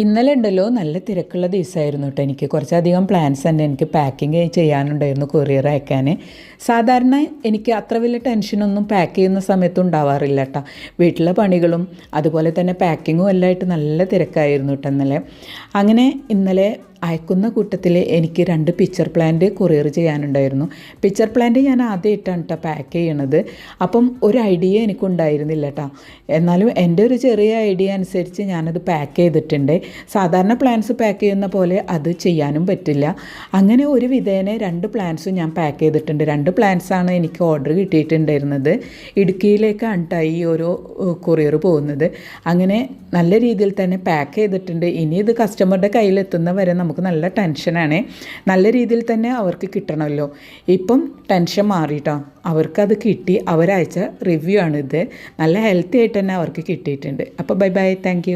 ഇന്നലെ ഉണ്ടല്ലോ നല്ല തിരക്കുള്ള ദിവസമായിരുന്നു കേട്ടോ എനിക്ക്. കുറച്ചധികം പ്ലാൻസ് തന്നെ എനിക്ക് പാക്കിങ് ചെയ്യാനുണ്ടായിരുന്നു കൊറിയർ അയക്കാൻ സാധാരണ എനിക്ക് അത്ര വലിയ ടെൻഷനൊന്നും പാക്ക് ചെയ്യുന്ന സമയത്ത് ഉണ്ടാവാറില്ല കേട്ടോ. വീട്ടിലെ പണികളും അതുപോലെ തന്നെ പാക്കിങ്ങും എല്ലാമായിട്ട് നല്ല തിരക്കായിരുന്നു കേട്ടോ ഇന്നലെ. അങ്ങനെ ഇന്നലെ അയക്കുന്ന കൂട്ടത്തിൽ എനിക്ക് രണ്ട് പിക്ചർ പ്ലാന്റ് കൊറിയർ ചെയ്യാനുണ്ടായിരുന്നു. പിക്ചർ പ്ലാന്റ് ഞാൻ ആദ്യം ഇട്ടാണ് കേട്ടോ പാക്ക് ചെയ്യണത്. അപ്പം ഒരു ഐഡിയ എനിക്കുണ്ടായിരുന്നില്ല കേട്ടോ എന്നാലും എന്റെ ഒരു ചെറിയ ഐഡിയ അനുസരിച്ച് ഞാനത് പാക്ക് ചെയ്തിട്ടുണ്ട്. സാധാരണ പ്ലാൻസ് പാക്ക് ചെയ്യുന്ന പോലെ അത് ചെയ്യാനും പറ്റില്ല. അങ്ങനെ ഒരു വിധേനെ രണ്ട് പ്ലാൻസും ഞാൻ പാക്ക് ചെയ്തിട്ടുണ്ട്. രണ്ട് പ്ലാൻസാണ് എനിക്ക് ഓർഡർ കിട്ടിയിട്ടുണ്ടായിരുന്നത്. ഇടുക്കിയിലേക്കാണ് കേട്ടോ ഈ ഓരോ കൊറിയർ പോകുന്നത്. അങ്ങനെ നല്ല രീതിയിൽ തന്നെ പാക്ക് ചെയ്തിട്ടുണ്ട്. ഇനി ഇത് കസ്റ്റമറുടെ കയ്യിലെത്തുന്ന വരെ നമുക്ക് നല്ല ടെൻഷനാണ്. നല്ല രീതിയിൽ തന്നെ അവർക്ക് കിട്ടണമല്ലോ. ഇപ്പം ടെൻഷൻ മാറിയിട്ടോ. അവർക്കത് കിട്ടി. അവരയച്ച റിവ്യൂ ആണിത്. നല്ല ഹെൽത്തി ആയിട്ട് തന്നെ അവർക്ക് കിട്ടിയിട്ടുണ്ട്. അപ്പോൾ ബൈ ബൈ. താങ്ക്